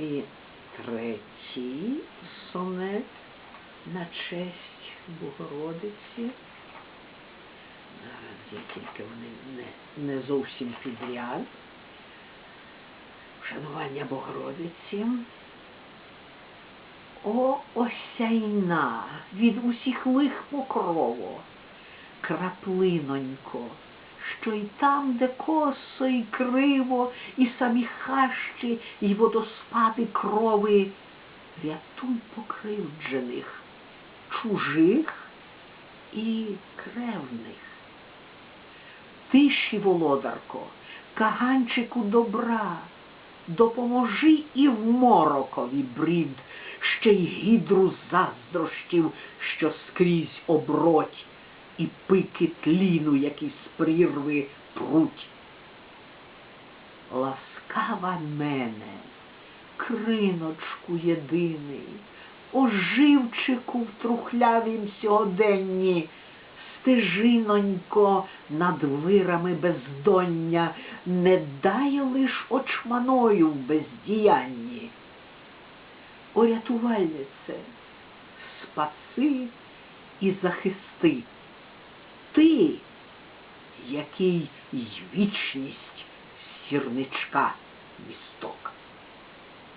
І третій сонет на честь Богородиці. Зараз я тільки вони не, не зовсім підряд. Вшанування Богородиці. О, осяйна від усіх лих покрово, краплинонько, що й там, де косо і криво, і самі хащі, і водоспади крови, рятуй покривджених, чужих і кревних. Тиші, володарко, каганчику добра, допоможи і в морокові брід, ще й гідру заздрощів, що скрізь оброть, і пики тліну, які з прірви пруть. Ласкава мене, криночку єдиний, оживчику в трухлявім сьогоденні, стежинонько над вирами бездоння, не дай лиш очманою в бездіянні. О, рятувальнице, спаси і захисти. Ти, який й вічність сірничка місто.